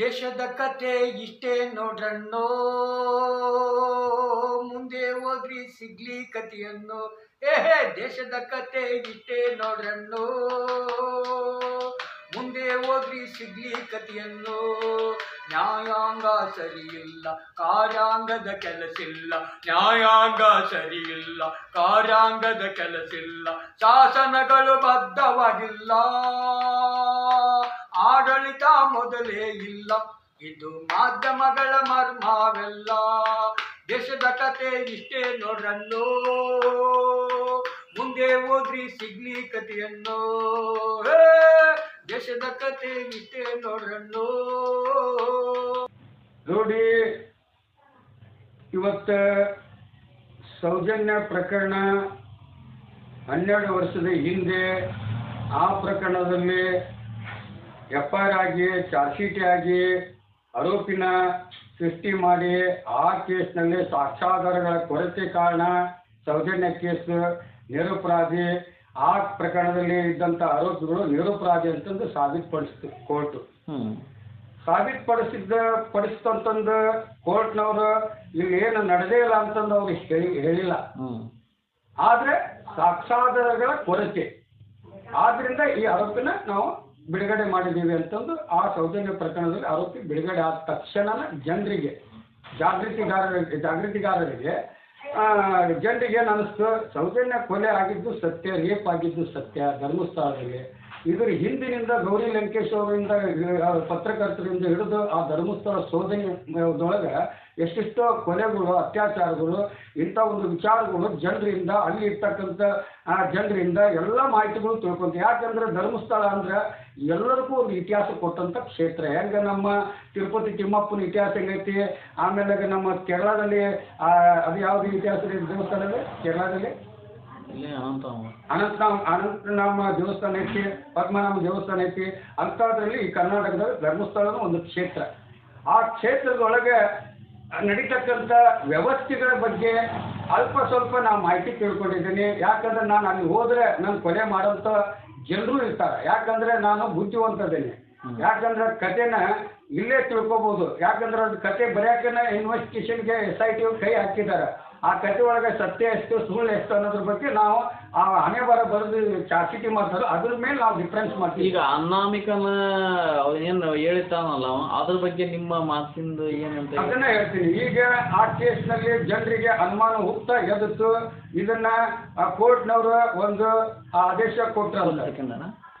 ದೇಶದ ಕತೆ ಇಷ್ಟೇ ನೋಡ್ರಣ್ಣೋ. ಮುಂದೆ ಹೋಗ್ರಿ ಸಿಗ್ಲಿ ಕತೆಯನ್ನು. ಏಹೇ ದೇಶದ ಕತೆ ಇಷ್ಟೇ ನೋಡ್ರಣ್ಣೋ. ಮುಂದೆ ಹೋಗ್ರಿ ಸಿಗ್ಲಿ ಕಥೆಯನ್ನು ನ್ಯಾಯಾಂಗ ಸರಿಯಿಲ್ಲ, ಕಾರ್ಯಾಂಗದ ಕೆಲಸಿಲ್ಲ. ನ್ಯಾಯಾಂಗ ಸರಿಯಿಲ್ಲ, ಕಾರ್ಯಾಂಗದ ಕೆಲಸಿಲ್ಲ. ಶಾಸನಗಳು ಬದ್ಧವಾಗಿಲ್ಲ. ಆಡಳಿತ ಮೊದಲೇ ಇಲ್ಲ. ಇದು ಮಾಧ್ಯಮಗಳ ಮರ್ಮವೆಲ್ಲ. ದೇಶದ ಕತೆ ಇಷ್ಟೇ ನೋಡ್ರನ್ನು ಮುಂದೆ ಹೋದ್ರಿ ಸಿಗ್ಲಿ ಕಥೆಯನ್ನು ಹೇ, ದೇಶದ ಕತೆ ಇಷ್ಟೇ ನೋಡ್ರನ್ನು ನೋಡಿ ಇವತ್ತ ಸೌಜನ್ಯ ಪ್ರಕರಣ ಹನ್ನೆರಡು ವರ್ಷದ ಹಿಂದೆ ಆ ಪ್ರಕರಣದಲ್ಲಿ ಎಫ್ ಐ ಆರ್ ಆಗಿ ಚಾರ್ಜ್ ಶೀಟ್ ಆಗಿ ಆರೋಪಿನ ಸೃಷ್ಟಿ ಮಾಡಿ ಆ ಕೇಸ್ನಲ್ಲಿ ಸಾಕ್ಷ್ಯಾಧಾರಗಳ ಕೊರತೆ ಕಾರಣ ಸೌಜನ್ಯ ಕೇಸ್ ನಿರಪರಾಧಿ ಆ ಪ್ರಕರಣದಲ್ಲಿ ಇದ್ದಂಥ ಆರೋಪಿಗಳು ನಿರಪರಾಧಿ ಅಂತಂದು ಸಾಬೀತುಪಡಿಸ್ತು ಕೋರ್ಟು. ಸಾಬೀತುಪಡಿಸಿದ್ದ ಪಡಿಸ್ತಂತಂದು ಕೋರ್ಟ್ನವರು ಇಲ್ಲಿ ಏನು ನಡೆದೇ ಇಲ್ಲ ಅಂತಂದು ಅವ್ರು ಹೇಳಿ ಹೇಳಿಲ್ಲ. ಆದರೆ ಸಾಕ್ಷ್ಯಾಧಾರಗಳ ಕೊರತೆ. ಆದ್ರಿಂದ ಈ ಆರೋಪಿನ ನಾವು ಬಿಡುಗಡೆ ಮಾಡಿದ್ದೀವಿ ಅಂತಂದು ಆ ಸೌಜನ್ಯ ಪ್ರಕರಣದಲ್ಲಿ ಆರೋಪಿ ಬಿಡುಗಡೆ ಆದ ತಕ್ಷಣ ಜನರಿಗೆ ಜಾಗೃತಿಗಾರರಿಗೆ ಜಾಗೃತಿಗಾರರಿಗೆ ಜನರಿಗೆ ಏನು ಅನ್ನಿಸ್ತು ಸೌಜನ್ಯ ಕೊಲೆ ಆಗಿದ್ದು ಸತ್ಯ, ರೇಪ್ ಆಗಿದ್ದು ಸತ್ಯ, ಧರ್ಮಸ್ಥಳದಲ್ಲಿ ಇದ್ರ ಹಿಂದಿನಿಂದ ಗೌರಿ ಲಂಕೇಶ್ ಅವರಿಂದ ಪತ್ರಕರ್ತರಿಂದ ಹಿಡಿದು ಆ ಧರ್ಮಸ್ಥಳ ಶೋಧನೆದೊಳಗೆ ಎಷ್ಟೆಷ್ಟೋ ಕೊಲೆಗಳು, ಅತ್ಯಾಚಾರಗಳು, ಇಂಥ ಒಂದು ವಿಚಾರಗಳು ಜನರಿಂದ, ಅಲ್ಲಿ ಇರ್ತಕ್ಕಂಥ ಜನರಿಂದ ಎಲ್ಲ ಮಾಹಿತಿಗಳು ತಿಳ್ಕೊಂತ, ಯಾಕಂದ್ರೆ ಧರ್ಮಸ್ಥಳ ಅಂದ್ರೆ ಎಲ್ಲರಿಗೂ ಒಂದು ಇತಿಹಾಸ ಕೊಟ್ಟಂಥ ಕ್ಷೇತ್ರ. ಹೆಂಗೆ ನಮ್ಮ ತಿರುಪತಿ ತಿಮ್ಮಪ್ಪನ ಇತಿಹಾಸ ಹೆಂಗೈತಿ? ಆಮೇಲೆ ನಮ್ಮ ಕೇರಳದಲ್ಲಿ ಅದು ಯಾವ್ದು ಇತಿಹಾಸ ಇದೆ ದೇವಸ್ಥಾನದಲ್ಲಿ ಕೇರಳದಲ್ಲಿ? ಅನಂತನಾಮ ಅನಂತನಾಮ ದೇವಸ್ಥಾನ ಐತಿ ಪದ್ಮನಾಮ ದೇವಸ್ಥಾನ ಐತಿ. ಅಂಥದ್ರಲ್ಲಿ ಈ ಕರ್ನಾಟಕದ ಧರ್ಮಸ್ಥಳದ ಒಂದು ಕ್ಷೇತ್ರ. ಆ ಕ್ಷೇತ್ರದೊಳಗೆ ನಡೀತಕ್ಕಂಥ ವ್ಯವಸ್ಥೆಗಳ ಬಗ್ಗೆ ಅಲ್ಪ ಸ್ವಲ್ಪ ನಾನು ಮಾಹಿತಿ ತಿಳ್ಕೊಂಡಿದ್ದೀನಿ. ಯಾಕಂದ್ರೆ ನಾನು ಅಲ್ಲಿ ಹೋದ್ರೆ ನಾನು ಕೊಲೆ ಮಾಡೋಂಥ ಜನರು ಇರ್ತಾರೆ. ಯಾಕಂದ್ರೆ ನಾನು ಬುದ್ಧಿವಂತದೇನೆ ಯಾಕಂದ್ರೆ ಕತೆನ ಇಲ್ಲೇ ತಿಳ್ಕೊಬೋದು. ಯಾಕಂದ್ರೆ ಅದು ಕತೆ ಬರೆಯೋಕೆ ಇನ್ವೆಸ್ಟಿಗೇಷನ್ಗೆ ಎಸ್ ಐ ಟಿ ಕೈ ಹಾಕಿದ್ದಾರೆ. ಆ ಕತೆ ಒಳಗೆ ಸತ್ಯ ಎಷ್ಟು ಸುಳ್ಳು ಎಷ್ಟು ಅನ್ನೋದ್ರ ಬಗ್ಗೆ ನಾವು ಆ ಹಣೆ ಬರ ಬರೆದು ಚಾರ್ಜ್ ಮಾಡ್ತಾರೆ ಅದ್ರ ಮೇಲೆ ನಾವು ಡಿಫ್ರೆನ್ಸ್ ಮಾಡ್ತೀವಿ. ಈಗ ಅನಾಮಿಕನ ಏನು ಹೇಳಿತಾನಲ್ಲ ಅವ ಅದ್ರ ಬಗ್ಗೆ ನಿಮ್ಮ ಮಾತಿಂದ ಏನಂತ ಅದನ್ನ ಹೇಳ್ತೀನಿ. ಈಗ ಆ ಕೇಸ್ನಲ್ಲಿ ಜನರಿಗೆ ಅನುಮಾನ ಹೋಗ್ತಾ ಎದ್ದು ಇದನ್ನ ಕೋರ್ಟ್ನವರು ಒಂದು ಆದೇಶ ಕೊಟ್ಟರು